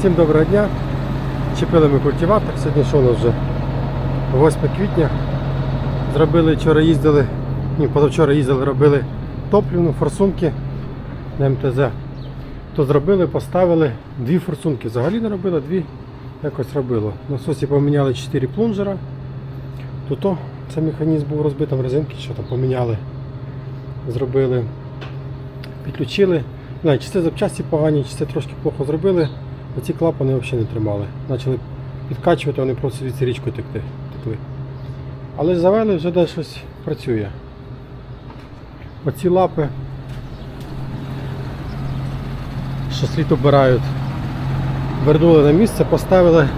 Всім доброго дня. Чепили ми культиватор. Сьогодні що у нас вже 8 квітня. Зробили вчора їздили, ні, позавчора їздили, робили топлівну, форсунки на МТЗ. То зробили, поставили дві форсунки. Взагалі не робили, дві якось робило. На насосі поміняли 4 плунжера. Тут о, це механізм був розбитий, там резинки, що там поміняли. Зробили, підключили. Не чи це запчасті погані, чи це трошки плохо зробили. Оці клапани взагалі не тримали. Почали підкачувати, вони просто від текти, текли. Але завели, вже десь щось працює. Оці лапи, що слід обирають, вернули на місце, поставили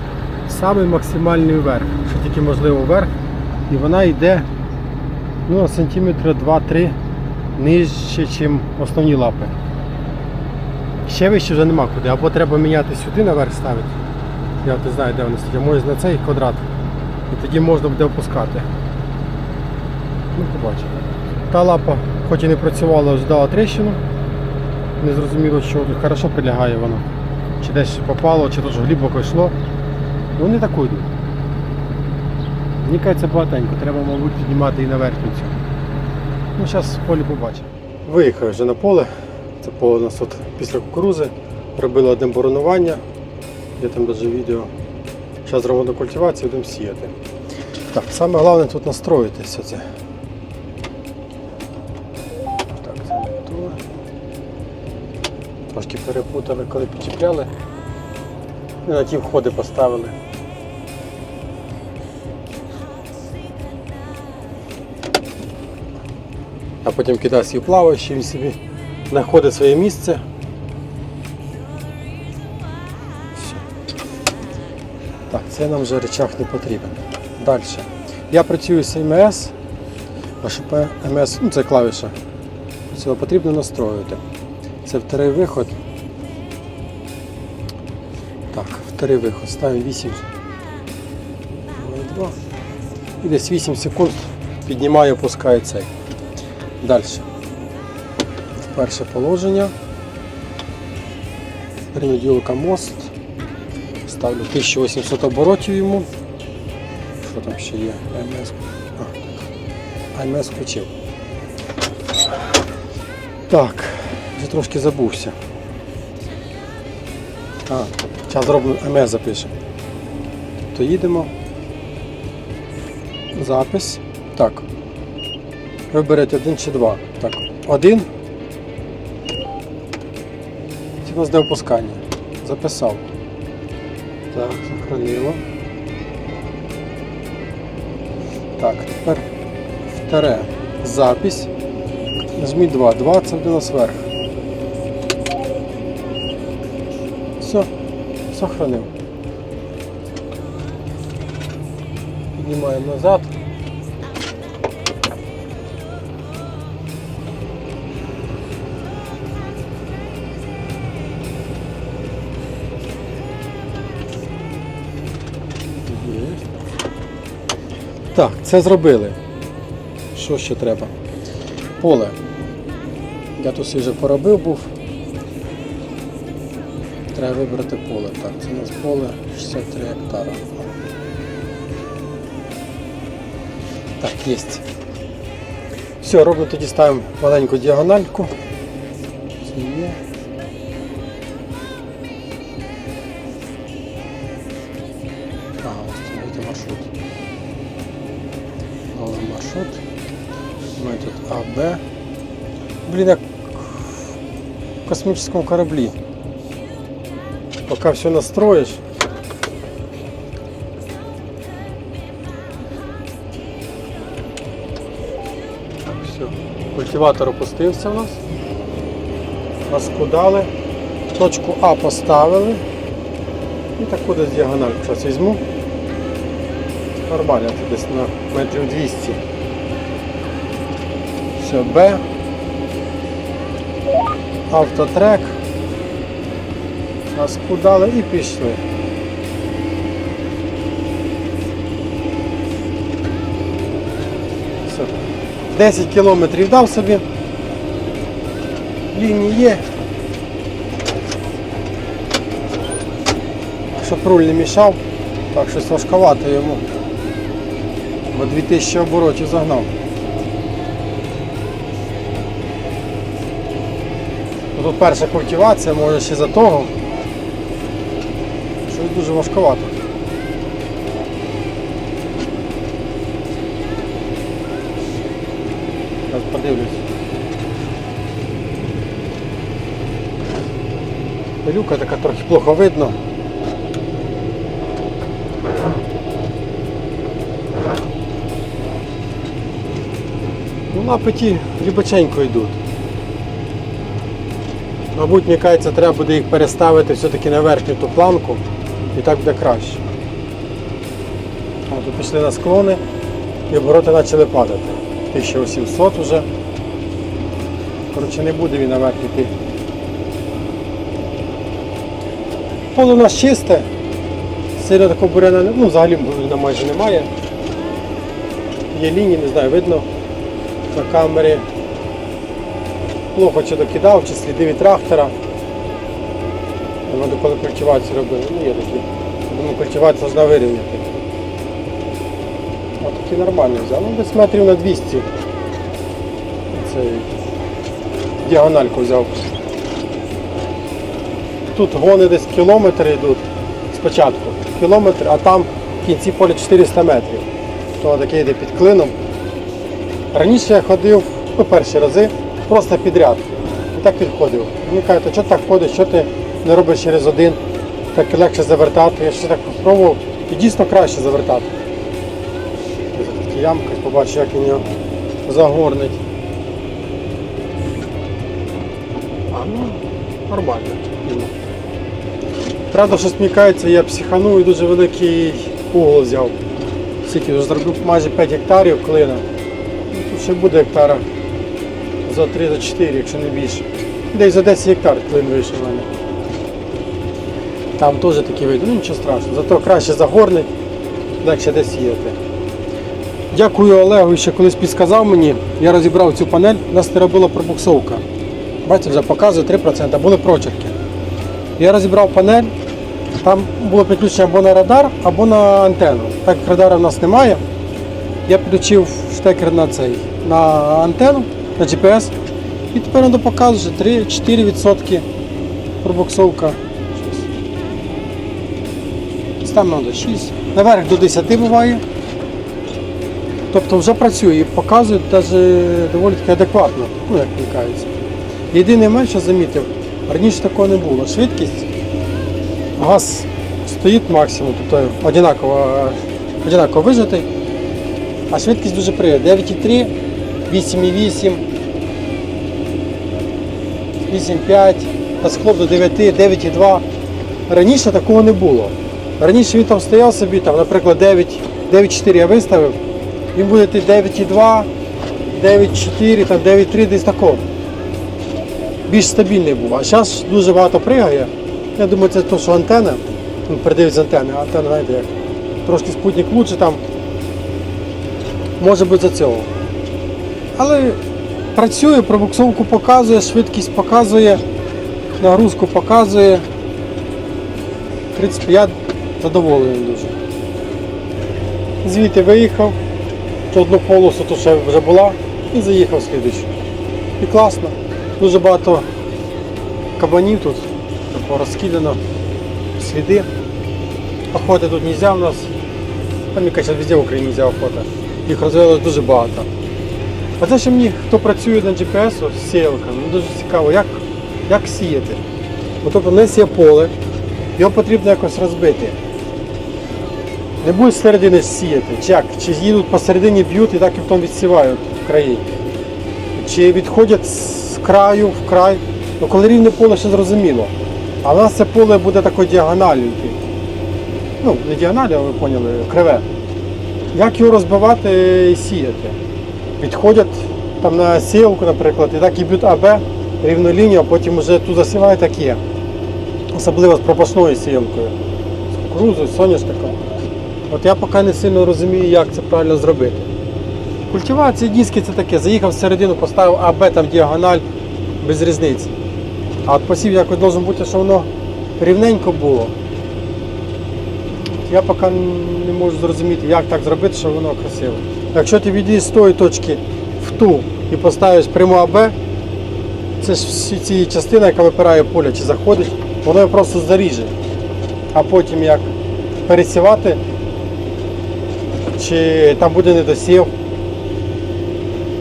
самий максимальний вверх, що тільки можливо вверх. І вона йде ну, на сантиметра 2-3 нижче, ніж основні лапи. Ще вище вже нема куди. Або треба міняти сюди наверх ставити. Я не знаю, де вони стоять. Може на цей квадрат. І тоді можна буде опускати. Ну, побачимо. Та лапа, хоч і не працювала, вже дала тріщину. Не зрозуміло, що хорошо прилягає воно. Чи десь попало, чи дуже глибоко йшло. Ну не таку йдуть. Мені багатенько, треба, мабуть, піднімати і на верхню цю. Ну, зараз в полі побачимо. Виїхав вже на поле. У нас тут після кукурузи. Робили одне боронування. Є там навіть відео. Зараз зробимо культивацію, будемо сіяти. Так, саме головне тут настроїти все це. Так, це не то. Трошки перепутали, коли підчіпляли. І на ті входи поставили. А потім кидає свій плаваючий, собі знаходить своє місце. Так, це нам вже речах не потрібен. Далі. Я працюю з МС. АШП МС, ну це клавіша. Цього потрібно настроювати. Це вторий виход. Так, вторий виход. Ставимо 8. 2. І десь 8 секунд піднімаю, опускаю цей. Далі. Перше положення. Перенеділка мост. Ставлю 1800 оборотів йому. Що там ще є? АМС. А, АМС включив. Так, вже трошки забувся. А, зараз зроблю АМС запишемо. То їдемо. Запис. Так. Виберете один чи два. Так, один. У нас де опускання. Записав. Так, сохранило. Так, тепер вторе. Запись. Нажміть 2. 2 це у вверх. Все, сохранив. Піднімаємо назад. Так, це зробили. Що ще треба? Поле. Я тут вже поробив був. Треба вибрати поле. Так, це у нас поле 63 гектара. Так, є. Все, робимо тоді ставимо маленьку діагональку. Це є. Блин, как в космическом корабле. Пока все настроишь. Культиватор опустився у нас. Розкудали. Точку А поставили. І таку десь діагональку зараз візьму. Нормально, це десь на метрів 200. Все, Б. Автотрек. Розкудали і пішли. Все. 10 кілометрів дав собі. Лінії є. щоб руль не мішав, так щось важковато йому. Бо 2000 оборотів загнав. Тут перша культивація, може ще за того. Щось дуже важковато. Зараз подивлюсь. Пилюка така трохи плохо видно. Ну, лапиті рібаченько йдуть. Мабуть, мені кажеться, треба буде їх переставити все-таки на верхню ту планку і так буде краще. Тут пішли на склони і обороти почали падати. 1700 вже. Коротше, не буде він наверх йти. Поле у нас чисте, сильно такого буряна, не- ну взагалі буряна майже немає. Є лінії, не знаю, видно на камері. Плохо чи докидав, чи сліди від трактора. Треба коли культивацію робили. Ну є такі. Думаю, культивація повинна вирівняти. А такі нормально взяв. Ну десь метрів на 200. Цей діагональку взяв. Тут гони десь кілометри йдуть спочатку. Кілометр, а там в кінці поля 400 метрів. То таке йде під клином. Раніше я ходив, ну перші рази, просто підряд. І так підходив. Мені кажуть, чого ти так ходиш, що ти не робиш через один, так легше завертати. Я ще так спробував і дійсно краще завертати. Такі ямки, побачу, як він його загорнить. А ну, нормально. Правда, що смікається, я психанув і дуже великий угол взяв. Скільки зробив майже 5 гектарів клина. Ну, Тут ще буде гектара за 3-4, якщо не більше. Десь за 10 гектар клин вийшов в мене. Там теж такі вийде, ну нічого страшного. Зато краще загорнить, легше десь сіяти. Дякую Олегу, що колись підсказав мені. Я розібрав цю панель, у нас не робила пробуксовка. Бачите, вже показує 3%, були прочерки. Я розібрав панель, там було підключення або на радар, або на антенну. Так як радара в нас немає, я підключив штекер на цей, на антенну, на GPS. І тепер воно показує 3-4% пробуксовка. Там треба 6. Наверх до 10 буває. Тобто вже працює і показує навіть доволі таки адекватно, ну як мені. Єдине менше замітив, раніше такого не було. Швидкість, газ стоїть максимум, тобто однаково, однаково вижитий, а швидкість дуже приємна. 9,3, 8,8, 8,5, на склоп до 9, 9,2. Раніше такого не було. Раніше він там стояв собі, там, наприклад, 9,4 я виставив, він буде 9,2, 9,4, там 9,3 десь такого більш стабільний був. А зараз дуже багато пригає. Я думаю, це то, що антенна, він передають з антени, антенна, знаєте, як трошки спутник лучше там. Може бути за цього. Але працює, пробуксовку показує, швидкість показує, нагрузку показує. В принципі, я задоволений дуже. Звідти виїхав, то одну полосу то ще вже була і заїхав в слідучу. І класно. Дуже багато кабанів тут порозкидано, сліди. Охоти тут не можна у нас. Там яка зараз везде в Україні не можна охота. Їх розвелось дуже багато. А це ще мені, хто працює на GPS з сіялками, ну, дуже цікаво, як, як сіяти. Бо тобто не сіє поле, його потрібно якось розбити. Не будуть з середини сіяти, чи як? Чи їдуть посередині б'ють і так і потім відсівають в краї. Чи відходять з краю в край. Ну, коли рівне поле ще зрозуміло. А в нас це поле буде такою діагональю. Ну, не діагоналю, а ви поняли, криве. Як його розбивати і сіяти? Відходять там на сіялку, наприклад, і так і б'ють АБ, рівну лінію, а потім вже тут засівають так. Особливо з пропашною сіялкою. З кукурузою, соняшником. От я поки не сильно розумію, як це правильно зробити. Культивація диски це таке, заїхав всередину, поставив АБ там діагональ без різниці. А от посів якось должен бути, щоб воно рівненько було. Я поки не можу зрозуміти, як так зробити, щоб воно красиво. Якщо ти відійдеш з тої точки в ту і поставиш пряму АБ, це ж ці частина, яка випирає поле чи заходить, воно його просто заріже. А потім як пересівати, чи там буде недосів.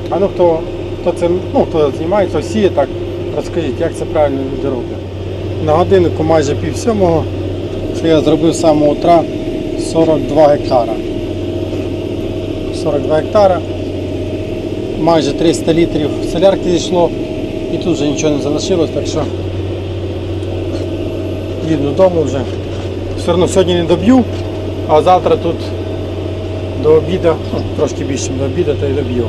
А ну хто, хто це, ну хто займається, сіє так, розкажіть, як це правильно люди роблять. На годиннику майже пів сьомого. Це я зробив з самого утра 42 гектара. 42 гектара. Майже 300 літрів солярки зійшло. І тут вже нічого не залишилось, так що їду додому вже. Все одно сьогодні не доб'ю, а завтра тут до обіду, ну, трошки більше до обіду, то й доб'ю.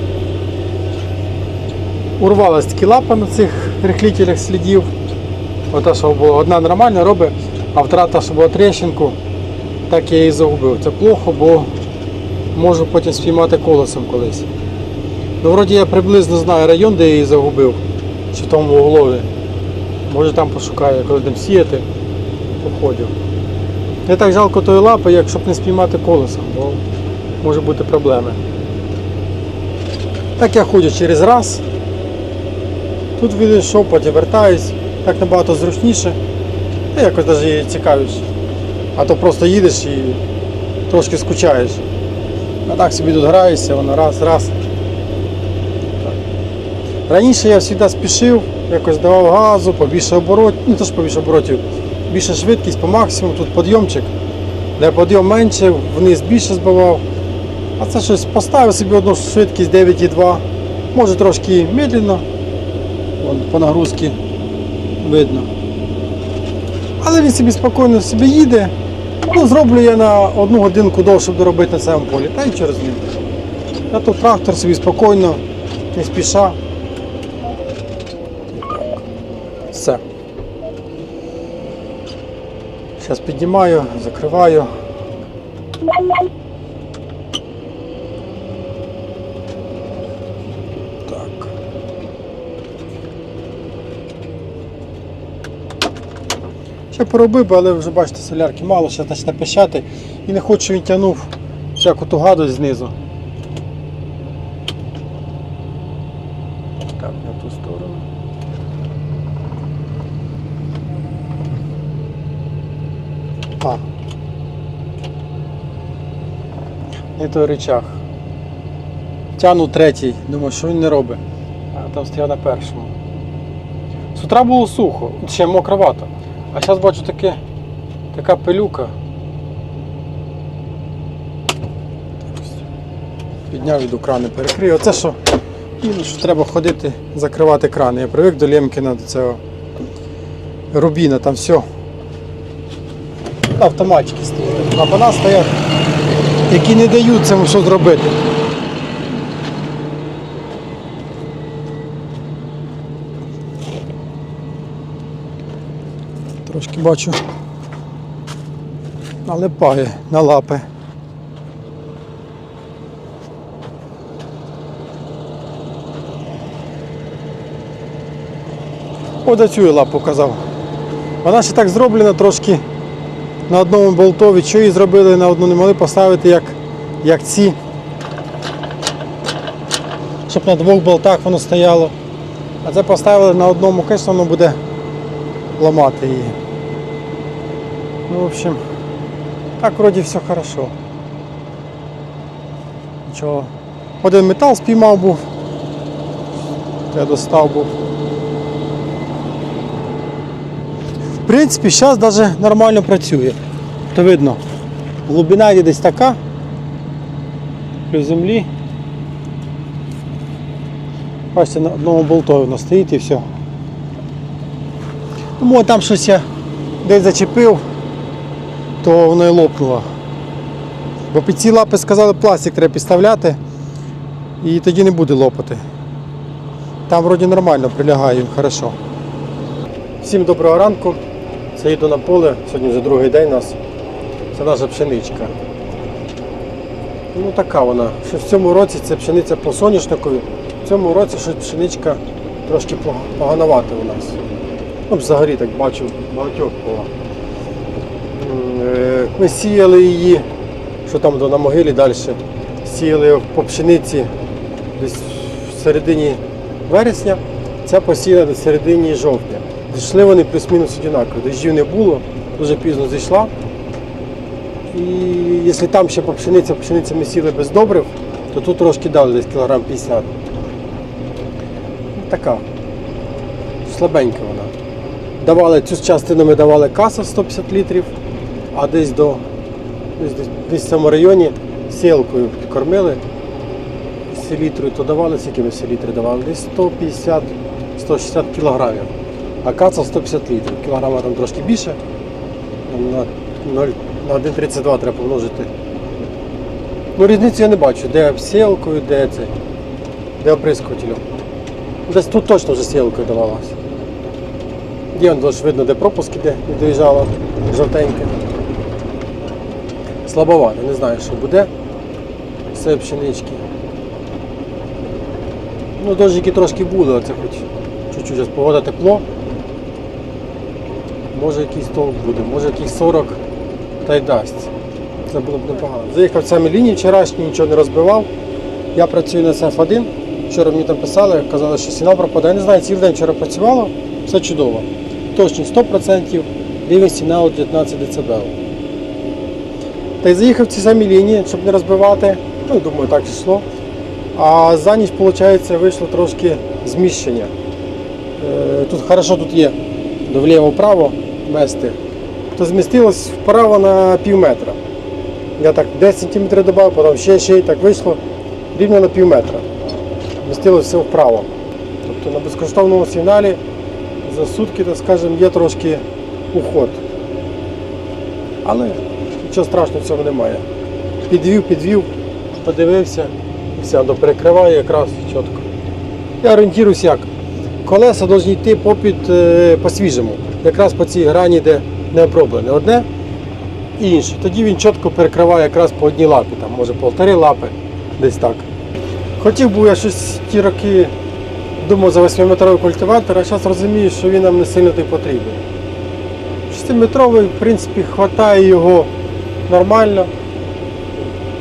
Урвалась таки лапа на цих рихлителях слідів. Ота, що була одна нормальна робить, а втрата, що була трещинку, так я її загубив. Це плохо, бо можу потім спіймати колесом колись. Ну, вроді я приблизно знаю район, де я її загубив, чи в тому углові. Може там пошукаю, коли будемо сіяти, походів. Не так жалко тої лапи, як щоб не спіймати колесом, бо може бути проблеми. Так я ходжу через раз. Тут відійшов, потім вертаюсь, так набагато зручніше. Та якось навіть цікавіше. А то просто їдеш і трошки скучаєш. А так собі тут граєшся, воно раз, раз. Раніше я завжди спішив, якось давав газу, побільше оборотів, ну то ж побільше оборотів, більше швидкість по максимуму, тут підйомчик, де подйом менше, вниз більше збивав. А це щось поставив собі одну швидкість 9,2. Може трошки медленно, Вон, по нагрузці видно. Але він собі спокійно собі їде. Ну, зроблю я на одну годинку довше щоб доробити на цьому полі. Та й через ним. Я тут трактор собі спокійно, не спіша. Все. Зараз піднімаю, закриваю. Ще поробив, би, але вже бачите, солярки мало, ще почне пищати. І не хочу, він тягнув всяку ту гадость знизу. Так, на ту сторону. А. Не той речах. Тяну третій, думаю, що він не робить. А там стояв на першому. З утра було сухо, ще мокровато. А зараз бачу таке, така пилюка. Підняв іду крани перекрию. Оце що, ну, що треба ходити, закривати крани. Я привик до Лемкіна, до цього Рубіна, там все. Автоматики стоять. Клапана стоять, які не дають цьому що зробити. Трошки бачу. Налипає на лапи. Ось цю лапу показав. Вона ще так зроблена трошки на одному болтові. Що її зробили на одну не могли поставити, як, як ці. Щоб на двох болтах воно стояло. А це поставили на одному, звісно, воно буде ламати її. Ну, в общем, так вроді все хорошо. Нічого. Один метал спіймав був. Я достав був. В принципі, зараз навіть нормально працює. То видно, глибина є десь така. При землі. Бачите, на одному болтові воно стоїть і все. Тому там щось я десь зачепив, то воно і лопнуло. Бо під ці лапи сказали, пластик треба підставляти і тоді не буде лопати. Там вроді нормально прилягає він хорошо. Всім доброго ранку. Це їду на поле, сьогодні вже другий день у нас. Це наша пшеничка. Ну така вона. Що в цьому році це пшениця по соняшникові. В цьому році щось пшеничка трошки пог- погановата у нас. Ну, взагалі так бачу багатьох по е, Ми сіяли її, що там на могилі далі. Сіяли по пшениці десь в середині вересня, ця посіяна до середині жовтня. Зійшли вони плюс-мінус однаково. Дощів не було, дуже пізно зійшла. І якщо там ще по пшениці, пшениця ми сіли без добрив, то тут трошки дали десь кілограм 50. Ну, Така. Слабенька вона. Давали цю частину ми давали каса 150 літрів, а десь до десь, десь, в цьому районі сілкою кормили селітрою, то давали скільки ми селітри давали? Десь 150-160 кілограмів. А каца 150 літрів. Кілограма там трошки більше. На, на 1,32 треба помножити. Ну, різницю я не бачу, де сілкою, де це, де оприскувателем. Десь тут точно вже сілкою давалося. Є он ж видно, де пропуск іде, доїжджало жовтеньке. Слабовато, не знаю, що буде. Все пшенички. Ну, дощики трошки були, оце хоч чуть-чуть зараз погода тепло. Може якийсь толк буде, може якийсь 40 та й дасть. Це було б непогано. Заїхав в самі лінії вчорашні, нічого не розбивав. Я працюю на СФ1. Вчора мені там писали, казали, що сигнал пропадає. Я не знаю, цілий день вчора працювало, все чудово. Точність 100%, рівень сигналу 19 дБ. Та й заїхав в ці самі лінії, щоб не розбивати. Ну, думаю, так йшло. А за ніч, виходить, вийшло трошки зміщення. Е, Тут хорошо тут є вліво-вправо вести. То змістилось вправо на пів метра. Я так 10 см додав, потім ще ще і так вийшло рівно на пів метра. Змістилось все вправо. Тобто на безкоштовному сигналі за сутки, так скажемо, є трошки уход. Але нічого страшного в цьому немає. Підвів, підвів, подивився все, воно перекриває якраз чітко. Я орієнтуюсь як. Колеса повинні йти попід е, по-свіжому. Якраз по цій грані, де не оброблене. Одне і інше. Тоді він чітко перекриває якраз по одній лапі, там, може полтори лапи, десь так. Хотів би я щось ті роки думав за 8-метровий культиватор, а зараз розумію, що він нам не сильно той потрібен. 6-метровий, в принципі, вистачає його нормально.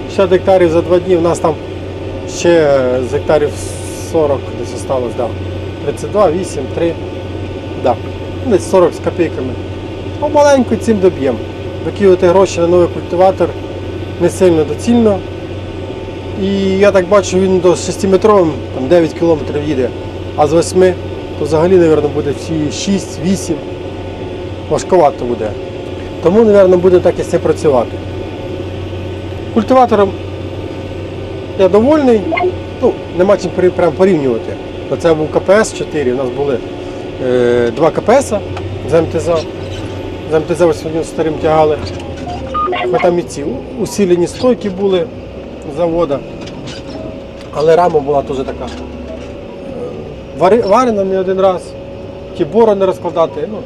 60 гектарів за два дні. У нас там ще з гектарів 40 десь осталось, да. 32, 8, 3. Да. Ну, Десь 40 з копійками. Ну, маленько цим доб'ємо. Викидувати гроші на новий культиватор не сильно доцільно. І я так бачу, він до 6-метровим там 9 кілометрів їде, а з 8 то взагалі, мабуть, буде всі 6-8. Важковато буде. Тому, мабуть, буде так і цим працювати. Культиватором я довольний. Ну, нема чим прям порівнювати. Оце був КПС 4, у нас були е, два КПС з МТЗ. З МТЗ ось сьогодні старим тягали. Хоч там і ці усилені стойки були завода. Але рама була теж така. Варена не один раз. Ті борони розкладати. Ну,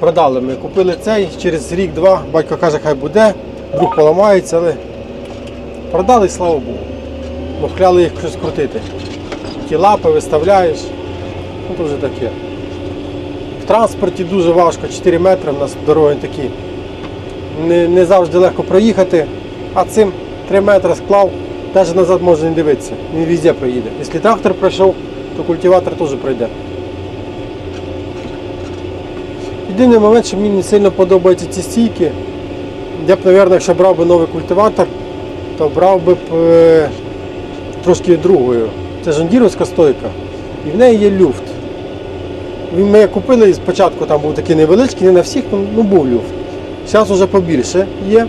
продали ми. Купили цей через рік-два. Батько каже, хай буде, вдруг поламається, але продали, слава Богу. Мохляли їх щось крутити. Ті лапи виставляєш. Ну то вже таке. В транспорті дуже важко, 4 метри, у нас дороги такі. Не, не завжди легко проїхати, а цим 3 метри склав, навіть назад можна не дивитися. Він везде проїде. Якщо трактор пройшов, то культиватор теж пройде. Єдиний момент, що мені не сильно подобаються ці стійки. Я б, мабуть, якщо брав би новий культиватор, то брав би б е, трошки другою. Це жондіровська стойка. І в неї є люфт. Ми купили спочатку там був такий невеличкий, не на всіх, ну, ну був люфт. Зараз вже побільше є.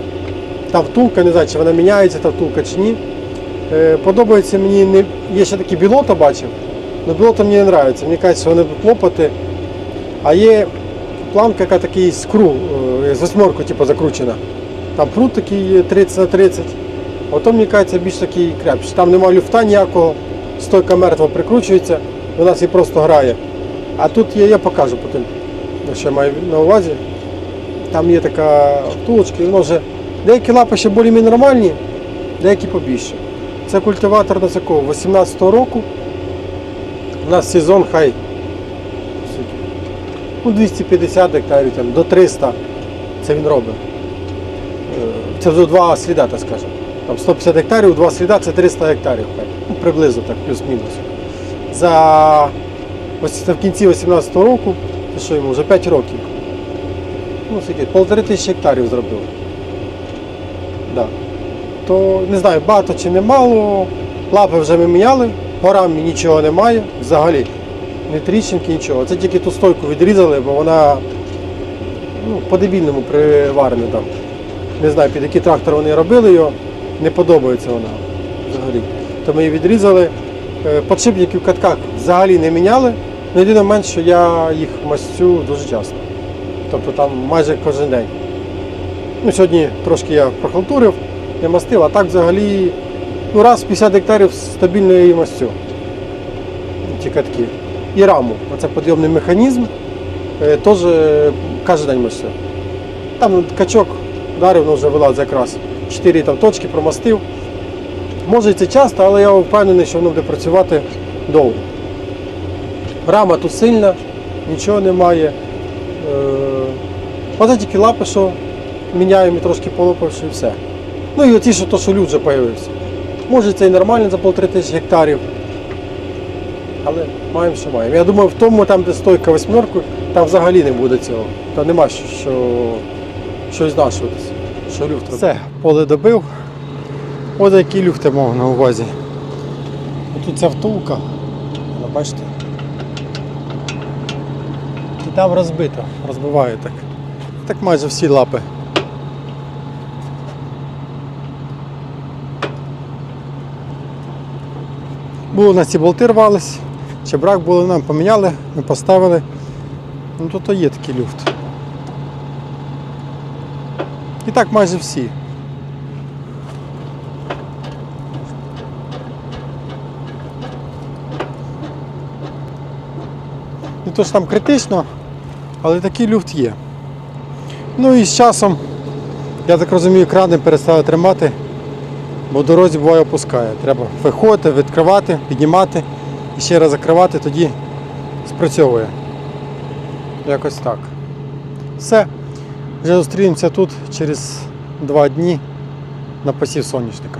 Та втулка, не знаю, чи вона міняється, та втулка чи ні. Е, подобається мені, є ще такі білота бачив, але білота мені не подобається. Мені кажуть, що вони будуть лопати. А є планка, яка такий скру, е, з восьмерку типу, закручена. Там прут такий 30 на 30. А ото, мені кажеться, більш такий крепший. Там немає люфта ніякого, стойка мертва прикручується, вона собі просто грає. А тут є, я покажу потім, що я маю на увазі. Там є така втулочка, і воно вже деякі лапи ще більш нормальні, деякі побільше. Це культиватор на такого 18-го року. У нас сезон хай ну, 250 гектарів, там, до 300 це він робить. це вже два сліда, так скажемо. Там 150 гектарів, два сліда це 300 гектарів. Ну, приблизно так, плюс-мінус. За ось в кінці 18-го року, що йому вже 5 років. Ну, скільки, полтори тисячі гектарів зробив. Да. То не знаю, багато чи не мало. Лапи вже ми міняли, по рамі нічого немає взагалі. Ні тріщинки, нічого. Це тільки ту стойку відрізали, бо вона ну, по-дебільному приварена там. Не знаю, під який трактор вони робили його, не подобається вона взагалі. То ми її відрізали. Е, Подшипники в катках взагалі не міняли. Ну, Єдине момент, що я їх мастю дуже часто. Тобто там майже кожен день. Ну, сьогодні трошки я прохалтурив, не мастив, а так взагалі ну, раз 50 гектарів стабільно я її. Ті катки. І раму. Оце підйомний механізм. е, Теж е, кожен день мастю. Там качок вдарив, ну вже вилазить якраз. Чотири там точки промастив. Може і це часто, але я впевнений, що воно буде працювати довго. Рама тут сильна, нічого немає. Е, Оце тільки лапи, що міняємо трошки полопавши і все. Ну і оці, що то, що люд вже з'явився. Може це і нормально за полтори тисячі гектарів. Але маємо, що маємо. Я думаю, в тому, там, де стойка восьмерку, там взагалі не буде цього. Там нема що, що щось знашуватися. Що люфт. Все, поле добив. Ось який люфт я мав на увазі. Тут ця втулка. Вона, бачите? І там розбито, розбиває так. Так майже всі лапи. Було на ці болти рвались, чи брак було, нам поміняли, ми поставили. Ну тут то є такий люфт. І так майже всі. Не то що там критично, але такий люфт є. Ну і з часом, я так розумію, крани перестали тримати, бо дорозі буває опускає. Треба виходити, відкривати, піднімати і ще раз закривати, тоді спрацьовує. Якось так. Все. Вже зустрінемося тут через два дні на посів соняшника.